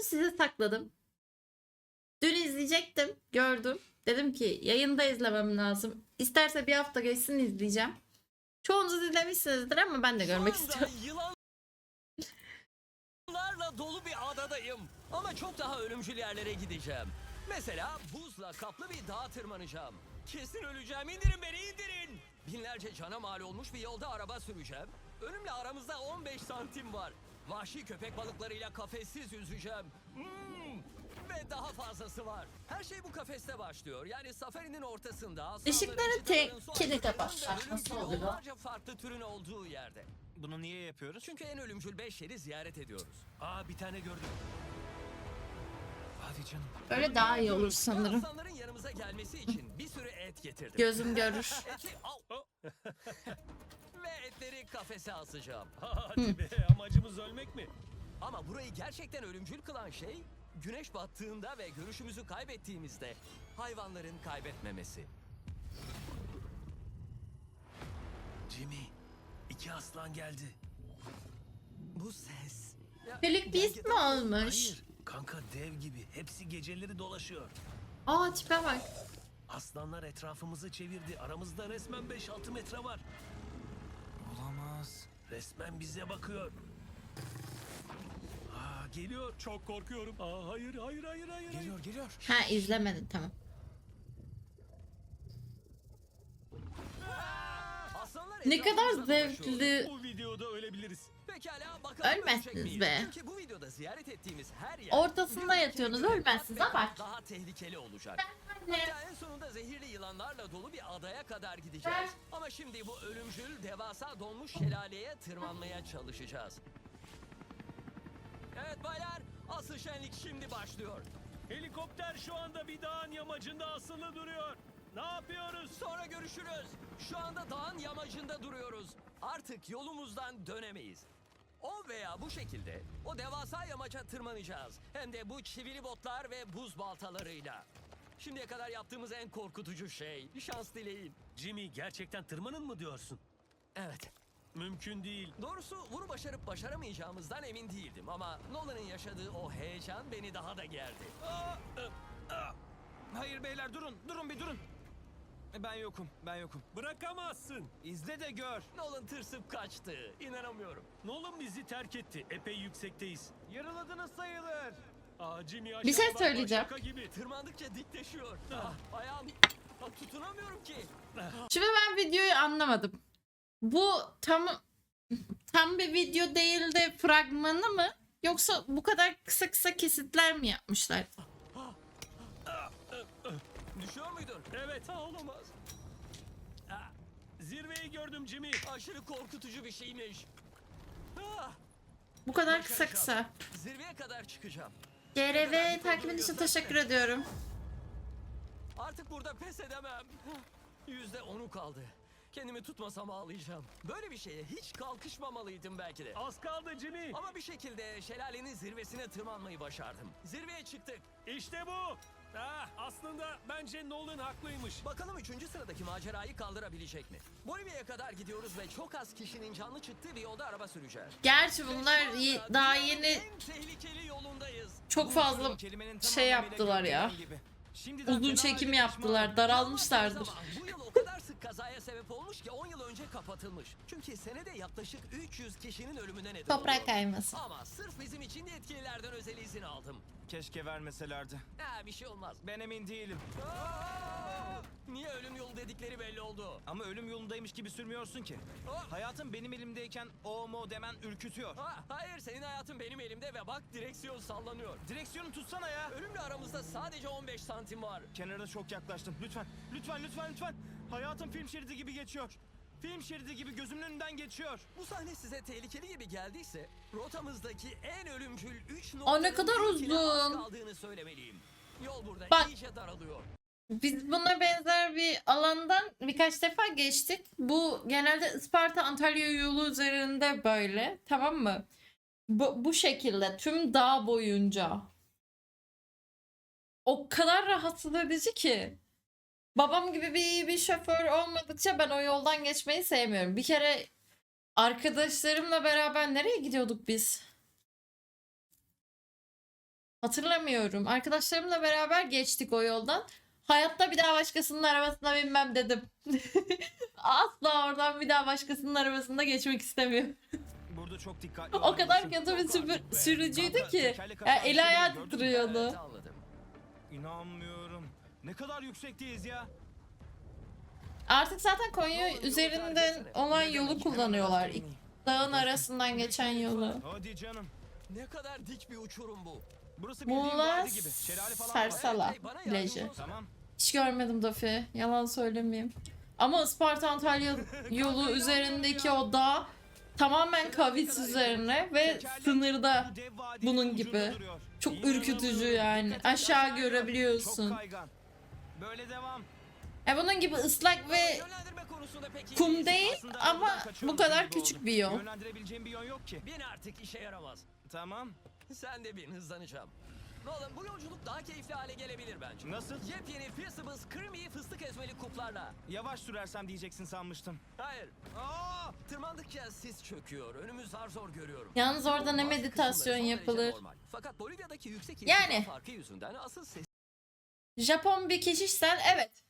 bunu size sakladım. Dün izleyecektim. Gördüm. Dedim ki yayında izlemem lazım. İsterse bir hafta geçsin izleyeceğim. Çoğunuz izlemişsinizdir ama ben de görmek istiyorum. Yılanlarla dolu bir adadayım. Ama çok daha ölümcül yerlere gideceğim. Mesela buzla kaplı bir dağa tırmanacağım. Kesin öleceğim. İndirin beni indirin. Binlerce cana mal olmuş bir yolda araba süreceğim. Önümle aramızda 15 santim var. Vahşi köpek balıklarıyla kafessiz yüzeceğim. Hmm. Ve daha fazlası var. Her şey bu kafeste başlıyor. Yani safarinin ortasında. Işıkları ayıcıkların kapatsak ve nasıl oluyor? farklı türün olduğu yerde. Bunu niye yapıyoruz? Çünkü en ölümcül 5 yeri ziyaret ediyoruz. Aa bir tane gördüm. Hadi canım. Böyle daha iyi olur sanırım. aslanların yanımıza gelmesi için bir sürü et getirdim. Gözüm görür. Etleri kafese asacağım. Hadi be amacımız ölmek mi? Ama burayı gerçekten ölümcül kılan şey güneş battığında ve görüşümüzü kaybettiğimizde hayvanların kaybetmemesi. Jimmy, iki aslan geldi. Bu ses. Felix Beast mi olmuş? Hayır, kanka dev gibi. Hepsi geceleri dolaşıyor. Aa tipe bak. Aslanlar etrafımızı çevirdi. Aramızda resmen 5-6 metre var. Resmen bize bakıyor. Aa, geliyor. Çok korkuyorum. Aa, hayır, hayır, hayır, hayır. Geliyor, geliyor. Ha izlemedin tamam. Ne kadar zevkli. Bu videoda ölebiliriz. Pekala bakalım Ölmezsiniz be. Çünkü bu videoda ziyaret ettiğimiz her yer Ortasında yatıyorsunuz, ölmezsiniz ama. kat Daha tehlikeli olacak. Hatta en sonunda zehirli yılanlarla dolu bir adaya kadar gideceğiz. Ama şimdi bu ölümcül devasa donmuş şelaleye tırmanmaya çalışacağız. Evet baylar, asıl şenlik şimdi başlıyor. Helikopter şu anda bir dağın yamacında asılı duruyor. Ne yapıyoruz? Sonra görüşürüz. Şu anda dağın yamacında duruyoruz. Artık yolumuzdan dönemeyiz. O veya bu şekilde o devasa yamaca tırmanacağız. Hem de bu çivili botlar ve buz baltalarıyla. Şimdiye kadar yaptığımız en korkutucu şey. Şans dileyin. Jimmy gerçekten tırmanın mı diyorsun? Evet. Mümkün değil. Doğrusu bunu başarıp başaramayacağımızdan emin değildim ama Nolan'ın yaşadığı o heyecan beni daha da gerdi. Hayır beyler durun. Durun bir durun. E, Ben yokum. Ben yokum. Bırakamazsın. İzle de gör. Nolan tırsıp kaçtı. İnanamıyorum. Nolan bizi terk etti. Epey yüksekteyiz. Yarıladınız sayılır. Aa Jimmy aşağı Bir şey söyleyeceğim. Şaka gibi. Tırmandıkça dikleşiyor. Ah, ayağım Ah, tutunamıyorum ki. Şimdi ben videoyu anlamadım. Bu tam tam bir video değil de fragmanı mı? Yoksa bu kadar kısa kısa kesitler mi yapmışlar? Evet. Ha, olamaz. Aa, zirveyi gördüm Jimmy. Aşırı korkutucu bir şeymiş. Ah, Bu kadar kısa kısa. zirveye kadar çıkacağım. GRV takibin için teşekkür ediyorum. Artık burada pes edemem. Yüzde onu kaldı. Kendimi tutmasam ağlayacağım. Böyle bir şeye hiç kalkışmamalıydım belki de. Az kaldı Jimmy. Ama bir şekilde şelalenin zirvesine tırmanmayı başardım. Zirveye çıktık. İşte bu. Ah, aslında bence Nolan haklıymış. Bakalım üçüncü sıradaki macerayı kaldırabilecek mi? Bolivya'ya kadar gidiyoruz ve çok az kişinin canlı çıktığı bir yolda araba süreceğiz. Gerçi bunlar y- daha yeni En tehlikeli yolundayız. çok fazla şey yaptılar ya. uzun çekim yaptılar, daralmışlardır. Bu yıl o kazaya sebep olmuş ki 10 yıl önce kapatılmış. Çünkü senede yaklaşık 300 kişinin ölümüne neden toprak oluyor. kayması. Ama sırf bizim için yetkililerden özel izin aldım. Keşke vermeselerdi. Ha bir şey olmaz. Ben emin değilim. Aa! Niye ölüm yolu dedikleri belli oldu. Ama ölüm yolundaymış gibi sürmüyorsun ki. Aa! Hayatım benim elimdeyken o mo demen ürkütüyor. Ha, hayır senin hayatın benim elimde ve bak direksiyon sallanıyor. Direksiyonu tutsana ya. Ölümle aramızda sadece 15 santim var. Kenara çok yaklaştım. Lütfen, lütfen, lütfen, lütfen. Hayatım film şeridi gibi geçiyor. Film şeridi gibi gözümün önünden geçiyor. Bu sahne size tehlikeli gibi geldiyse rotamızdaki en ölümcül 3 Aa, ne kadar uzun. kaldığını söylemeliyim. Yol burada Bak. iyice daralıyor. Biz buna benzer bir alandan birkaç defa geçtik. Bu genelde Isparta Antalya yolu üzerinde böyle. Tamam mı? Bu, bu şekilde tüm dağ boyunca. O kadar rahatsız edici ki. Babam gibi bir iyi bir şoför olmadıkça ben o yoldan geçmeyi sevmiyorum. Bir kere arkadaşlarımla beraber nereye gidiyorduk biz? Hatırlamıyorum. Arkadaşlarımla beraber geçtik o yoldan. Hayatta bir daha başkasının arabasına binmem dedim. Asla oradan bir daha başkasının arabasında geçmek istemiyorum. Burada çok dikkatli O kadar kötü bir sürücüydü ki. tekerlek Ya hata eli ayağı titriyordu. İnanmıyorum. Ne kadar yüksekteyiz ya. Artık zaten Konya üzerinden olan yolu kullanıyorlar. İlk dağın arasından geçen yolu. Hadi canım. Ne kadar dik bir uçurum bu. Burası Muğla yardımcı plajı. Tamam. Hiç görmedim Dafi. Yalan söylemeyeyim. Ama Isparta Antalya yolu üzerindeki o dağ tamamen kavis üzerine ve sınırda. bunun gibi. Çok ürkütücü yani. Aşağı Çok görebiliyorsun. Böyle devam. E bunun gibi ıslak ve kum değil ama bu kadar küçük bir yol. Yönlendirebileceğim bir yön yok ki. Bin artık işe yaramaz. Tamam. Sen de bin hızlanacağım. Nolan bu yolculuk daha keyifli hale gelebilir bence. Nasıl? Yepyeni Fistables Creamy fıstık ezmeli kuplarla. Yavaş sürersem diyeceksin sanmıştım. Hayır. Aa, tırmandıkça sis çöküyor. Önümü zar zor görüyorum. Yalnız orada ne meditasyon yapılır. Fakat Bolivya'daki yüksek Yani. farkı yüzünden asıl Japon bir keşişsen evet.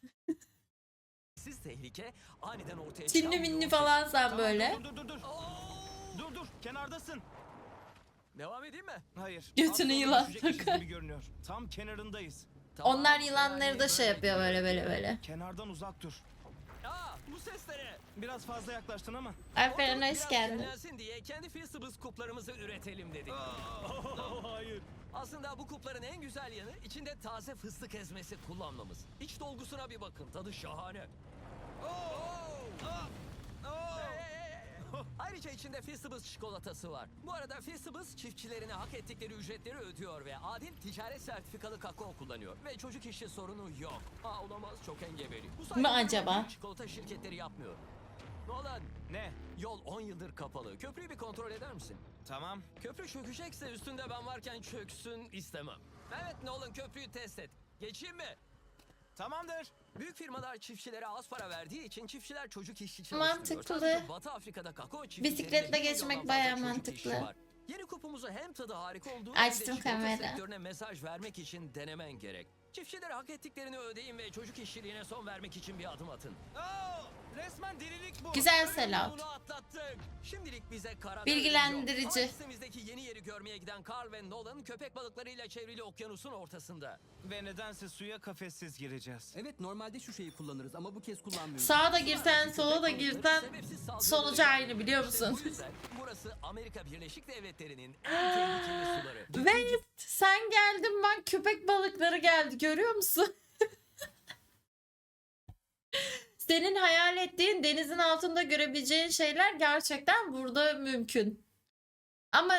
sessiz tehlike aniden ortaya Çinli çıkan bir minli yol falan sen Tamam, böyle. Dur dur dur dur. Dur dur. Kenardasın. Devam edeyim mi? Hayır. Götünü sonra yılan düşecekmişiz takar. gibi görünüyor. Tam kenarındayız. Tamam, Onlar yılanları yani da şey yapıyor böyle böyle böyle. Kenardan uzak dur. Aa, bu sesleri. Biraz fazla yaklaştın ama. Aferin hoş geldin. dinlensin diye kendi Fistables kuplarımızı üretelim dedik. Hayır. Aslında bu kupların en güzel yanı içinde taze fıstık ezmesi kullanmamız. İç dolgusuna bir bakın. Tadı şahane. Hey. Ayrıca içinde Fistables çikolatası var. Bu arada Fistables çiftçilerine hak ettikleri ücretleri ödüyor ve adil ticaret sertifikalı kakao kullanıyor. Ve çocuk işi sorunu yok. Aa olamaz çok engebeli. Bu sayede acaba? Çikolata şirketleri yapmıyor. Nolan Ne? yol 10 yıldır kapalı. Köprüyü bir kontrol eder misin? Tamam. Köprü çökecekse üstünde ben varken çöksün istemem. Evet Nolan köprüyü test et. Geçeyim mi? Tamamdır. Büyük firmalar çiftçilere az para verdiği için çiftçiler çocuk işçi çalıştırıyor. Mantıklı. Sadece Batı Afrika'da kakao çiftliklerinde Bisikletle bir milyondan geçmek fazla bayağı mantıklı. var. Yeni kupumuzu hem tadı harika olduğu Açtım hem de çikolata kamera. sektörüne mesaj vermek için denemen gerek. Çiftçilere hak ettiklerini ödeyin ve çocuk işçiliğine son vermek için bir adım atın. Oo, resmen delilik bu. Güzel Ölüm selam. yolunu atlattık. Şimdilik bize karada Bilgilendirici. ölüm yok. Ama listemizdeki yeni yeri görmeye giden Carl ve Nolan köpek balıklarıyla çevrili okyanusun ortasında. Ve nedense suya kafessiz gireceğiz. Evet normalde şu şeyi kullanırız ama bu kez kullanmıyoruz. Sağa da girsen sola da girsen Sebepsiz sonucu aynı biliyor İşte musun? bu yüzden burası Amerika Birleşik Devletleri'nin en tehlikeli suları. Ve sen geldin bak köpek balıkları geldi görüyor musun? Senin hayal ettiğin denizin altında görebileceğin şeyler gerçekten burada mümkün. Ama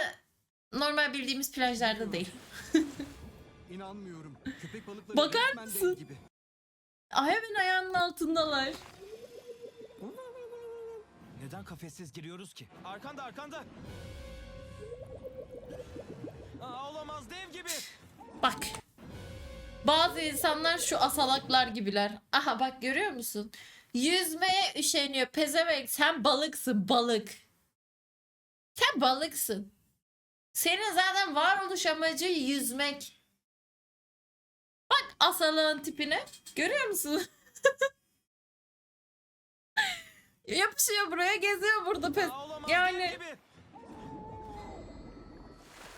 normal bildiğimiz plajlarda değil. İnanmıyorum. Köpek balıkları Bakar mısın? gibi. Hemen ayağının altındalar. Neden kafessiz giriyoruz ki? Arkanda arkanda. Aa, olamaz dev gibi. Bak. Bazı insanlar şu asalaklar gibiler. Aha bak görüyor musun? Yüzmeye üşeniyor. Pezevenk sen balıksın balık. Sen balıksın. Senin zaten varoluş amacı yüzmek. Bak asalağın tipine. Görüyor musun? Yapışıyor buraya geziyor burada olamaz Yani-.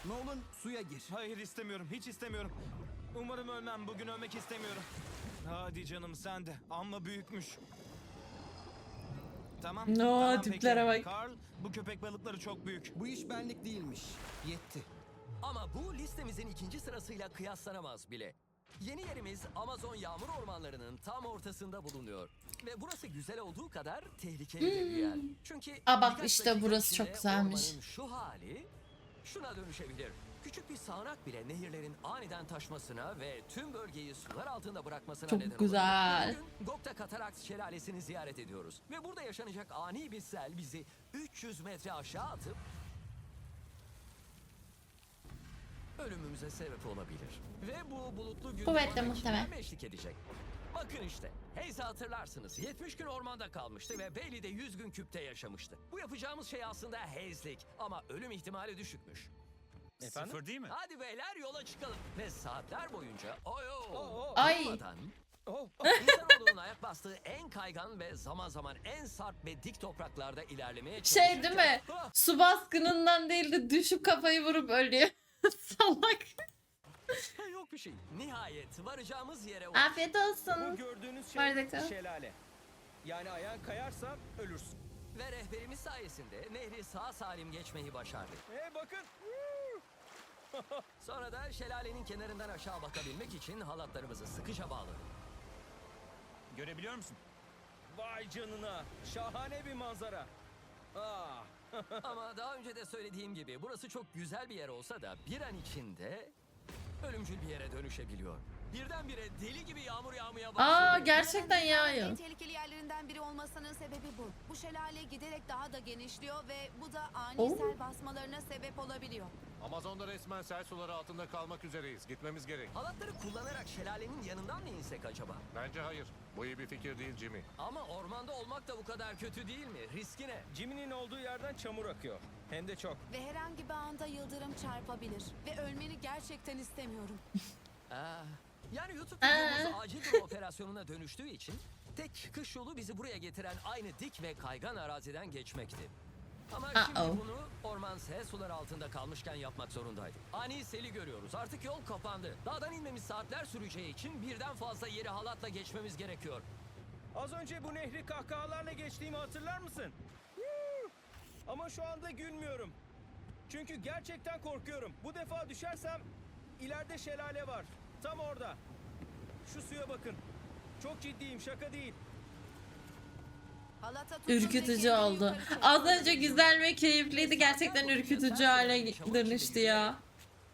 Nolan suya gir. Hayır istemiyorum. Hiç istemiyorum. Umarım ölmem. Bugün ölmek istemiyorum. Hadi canım sen de. Amma büyükmüş. Tamam. No, tamam, tiplere peki. bak. Carl, bu köpek balıkları çok büyük. Bu iş benlik değilmiş. Yetti. Ama bu listemizin ikinci sırasıyla kıyaslanamaz bile. Yeni yerimiz Amazon yağmur ormanlarının tam ortasında bulunuyor. Ve burası güzel olduğu kadar tehlikeli de bir yer. Çünkü Aa bak işte burası çok güzelmiş. şu hali şuna dönüşebilir. Küçük bir sağanak bile nehirlerin aniden taşmasına ve tüm bölgeyi sular altında bırakmasına Çok neden olur. güzel. Ve Bugün Gokta Katarakt Şelalesi'ni ziyaret ediyoruz. Ve burada yaşanacak ani bir sel bizi 300 metre aşağı atıp ölümümüze sebep olabilir. Ve bu bulutlu gün Kuvvetle bana muhtemel. eşlik edecek? Bakın işte. Hayes'i hatırlarsınız. 70 gün ormanda kalmıştı ve Bailey de 100 gün küpte yaşamıştı. Bu yapacağımız şey aslında Hayes'lik ama ölüm ihtimali düşükmüş. Sıfır değil mi? Hadi beyler yola çıkalım. Ve saatler boyunca oyo Ay. durmadan İnsanoğlunun ayak bastığı en kaygan ve zaman zaman en sarp ve dik topraklarda ilerlemeye Şey değil mi? çalışırken- Su baskınından değil de düşüp kafayı vurup ölüyor. Salak. Ha, Yok bir şey. Nihayet varacağımız yere Afiyet Bu olsun. gördüğünüz şey Bardak al. şelale. Yani ayağın kayarsa ölürsün. ve rehberimiz sayesinde nehri sağ salim geçmeyi başardık. Hey bakın. Sonra da şelalenin kenarından aşağı bakabilmek için halatlarımızı sıkıca bağladık. Görebiliyor musun? Vay canına. Şahane bir manzara. Ah. Ama daha önce de söylediğim gibi burası çok güzel bir yer olsa da bir an içinde ölümcül bir yere dönüşebiliyor. Birdenbire deli gibi yağmur yağmaya başladı. Aa gerçekten En yağıyor. tehlikeli yerlerinden biri olmasının sebebi bu. Bu şelale giderek daha da genişliyor ve bu da ani Oo. sel basmalarına sebep olabiliyor. Amazon'da resmen sel suları altında kalmak üzereyiz. Gitmemiz gerek. Halatları kullanarak şelalenin yanından mı insek acaba? Bence hayır. Bu iyi bir fikir değil Jimmy. Ama ormanda olmak da bu kadar kötü değil mi? Riski ne? Jimmy'nin olduğu yerden çamur akıyor. Hem de çok. Ve herhangi bir anda yıldırım çarpabilir. Ve ölmeni gerçekten istemiyorum. Aa, yani YouTube Aa. videomuz acil bir operasyonuna dönüştüğü için tek çıkış yolu bizi buraya getiren aynı dik ve kaygan araziden geçmekti. Ama Uh-oh. şimdi bunu orman sel suları altında kalmışken yapmak zorundaydık. Ani seli görüyoruz. Artık yol kapandı. Dağdan inmemiz saatler süreceği için birden fazla yeri halatla geçmemiz gerekiyor. Az önce bu nehri kahkahalarla geçtiğimi hatırlar mısın? Ama şu anda gülmüyorum. Çünkü gerçekten korkuyorum. Bu defa düşersem ileride şelale var. Tam orada. Şu suya bakın. Çok ciddiyim şaka değil. Ürkütücü oldu. Az önce güzel ve keyifliydi. Gerçekten ürkütücü hale dönüştü ya.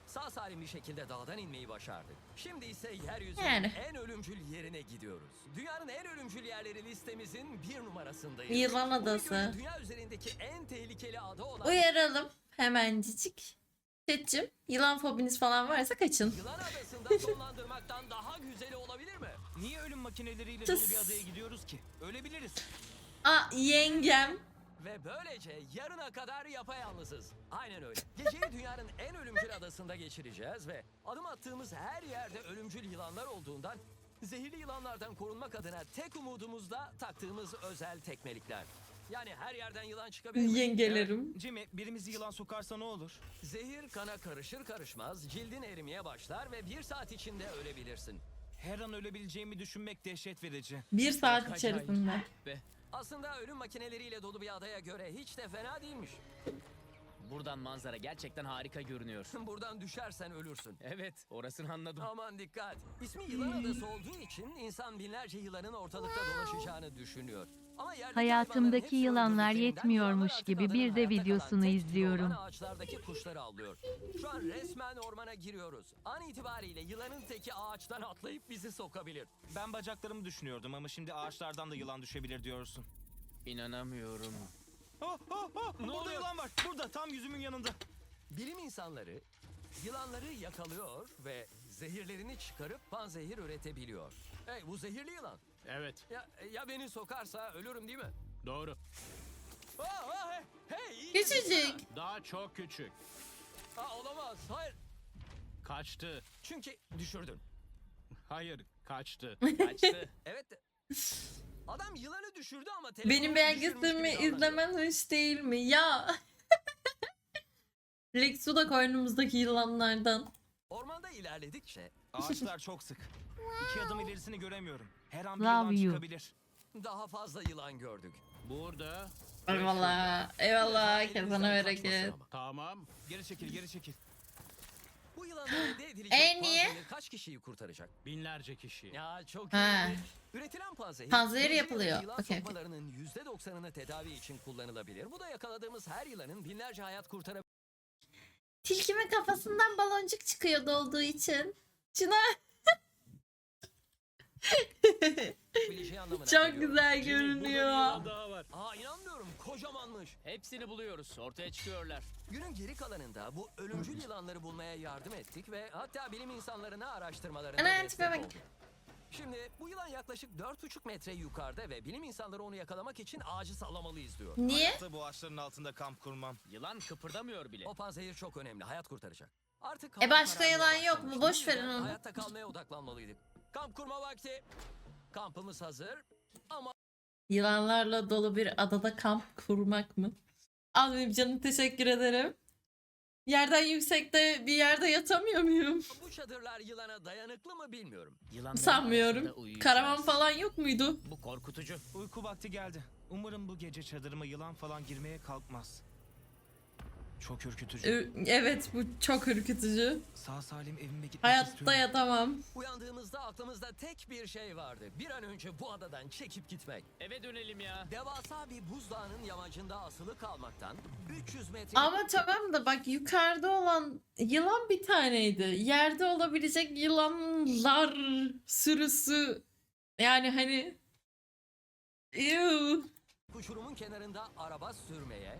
Sağ salim bir şekilde dağdan inmeyi başardık. Şimdi ise yeryüzünün Yani. en ölümcül yerine gidiyoruz. Dünyanın en ölümcül yerleri listemizin bir numarasındayız. Yılan Bu Adası. Dünya üzerindeki en tehlikeli ada olan Uyaralım hemencik. Chat'cim yılan fobiniz falan varsa kaçın. Yılan Adası'nda sonlandırmaktan daha güzeli olabilir mi? Niye ölüm makineleriyle dolu bir adaya gidiyoruz ki? Ölebiliriz. Aa yengem. Ve böylece yarına kadar yapayalnızız. Aynen öyle. Geceyi dünyanın en ölümcül adasında geçireceğiz ve adım attığımız her yerde ölümcül yılanlar olduğundan zehirli yılanlardan korunmak adına tek umudumuz da taktığımız özel tekmelikler. Yani her yerden yılan çıkabilir? Yengelerim. Jimmy birimizi yılan sokarsa ne olur? Zehir kana karışır karışmaz cildin erimeye başlar ve bir saat içinde ölebilirsin. Her an ölebileceğimi düşünmek dehşet verici. Bir saat içerisinde. Aslında ölüm makineleriyle dolu bir adaya göre hiç de fena değilmiş. Buradan manzara gerçekten harika görünüyor. Buradan düşersen ölürsün. Evet, orasını anladım. Aman dikkat. İsmi yılan adası olduğu için insan binlerce yılanın ortalıkta dolaşacağını düşünüyor. Hayatımdaki yılanlar yetmiyormuş gibi bir de videosunu izliyorum. Ağaçlardaki kuşları avlıyor. Şu an resmen ormana giriyoruz. An itibariyle yılanın teki ağaçtan atlayıp bizi sokabilir. Ben bacaklarımı düşünüyordum ama şimdi ağaçlardan da yılan düşebilir diyorsun. İnanamıyorum. Oh, oh, oh, burada oluyor? yılan var. Burada tam yüzümün yanında. Bilim insanları yılanları yakalıyor ve zehirlerini çıkarıp panzehir üretebiliyor. Hey bu zehirli yılan. Evet, Ya, ya beni sokarsa ölürüm değil mi? doğru. Aa, aa, hey, hey, iyi Küçücük. Daha çok küçük. Aa, olamaz. Hayır. Kaçtı. Çünkü düşürdün. Hayır, kaçtı. Kaçtı. Evet. Adam yılanı düşürdü ama telefonu Benim belgeselimi izlemen hoş değil mi? Ya. Rexu da koynumuzdaki yılanlardan. Ormanda ilerledikçe Ağaçlar çok sık. İki adım ilerisini göremiyorum. Her an bir Love yılan you. çıkabilir. daha fazla yılan gördük. Burada. Eyvallah. Eyvallah. Kesene bereket. ama. Tamam. Geri çekil, geri çekil. Bu yılanlar elde edilecek E, niye? panzehir kaç kişiyi kurtaracak? Binlerce kişi. Ya çok Ha. iyi. Üretilen panzehir, Panzehir yapılıyor. Yılan Okey, okey. sokmalarının %90'ını tedavi için kullanılabilir. Bu da yakaladığımız her yılanın binlerce hayat Tilkimin kafasından baloncuk çıkıyordu olduğu için. Şuna çok güzel görünüyor. Daha var. Aa inanmıyorum kocamanmış. Hepsini buluyoruz. Ortaya çıkıyorlar. Günün geri kalanında bu ölümcül yılanları bulmaya yardım ettik ve hatta bilim insanlarına araştırmalarına Ana, destek olduk. Şimdi bu yılan yaklaşık 4,5 metre yukarıda ve bilim insanları onu yakalamak için ağacı sallamalıyız diyor. Niye? bu ağaçların altında kamp kurmam. Yılan kıpırdamıyor bile. O panzehir çok önemli. Hayat kurtaracak. Artık E başka yılan yok mu? Boş verin onu. Hayatta kalmaya odaklanmalıydık. Kamp kurma vakti. Kampımız hazır. Ama Yılanlarla dolu bir adada kamp kurmak mı? Almayayım canım teşekkür ederim. Yerden yüksekte bir yerde yatamıyor muyum? bu çadırlar yılana dayanıklı mı bilmiyorum. Yılanların Sanmıyorum. uyuyacağız. Karavan falan yok muydu? Bu korkutucu. Uyku vakti geldi. Umarım bu gece çadırıma yılan falan girmeye kalkmaz. Çok ürkütücü. Ü- Evet bu çok ürkütücü. Sağ salim evime gitmek Hayatta istiyorum. yatamam. Uyandığımızda aklımızda tek bir şey vardı. Bir an önce bu adadan çekip gitmek. Eve dönelim ya. Devasa bir buzdağının yamacında asılı kalmaktan 300 metre Ama tamam da bak yukarıda olan yılan bir taneydi. Yerde olabilecek yılanlar sürüsü yani hani Ew. uçurumun kenarında araba sürmeye,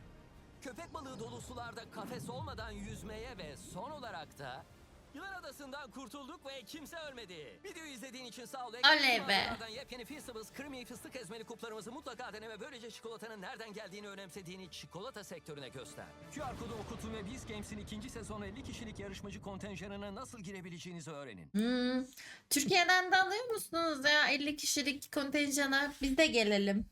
köpek balığı dolu sularda kafes olmadan yüzmeye ve son olarak da Yılan Adası'ndan kurtulduk ve kimse ölmedi. Videoyu izlediğin için sağ ol. Oley be. Yepyeni Feastables Creamy fıstık ezmeli kuplarımızı mutlaka dene ve böylece çikolatanın nereden geldiğini önemsediğini çikolata sektörüne göster. QR kodu okutun ve Biz Games'in ikinci sezonu 50 kişilik yarışmacı kontenjanına nasıl girebileceğinizi öğrenin. Hmm. Türkiye'den de alıyor musunuz ya 50 kişilik kontenjana? Biz de gelelim.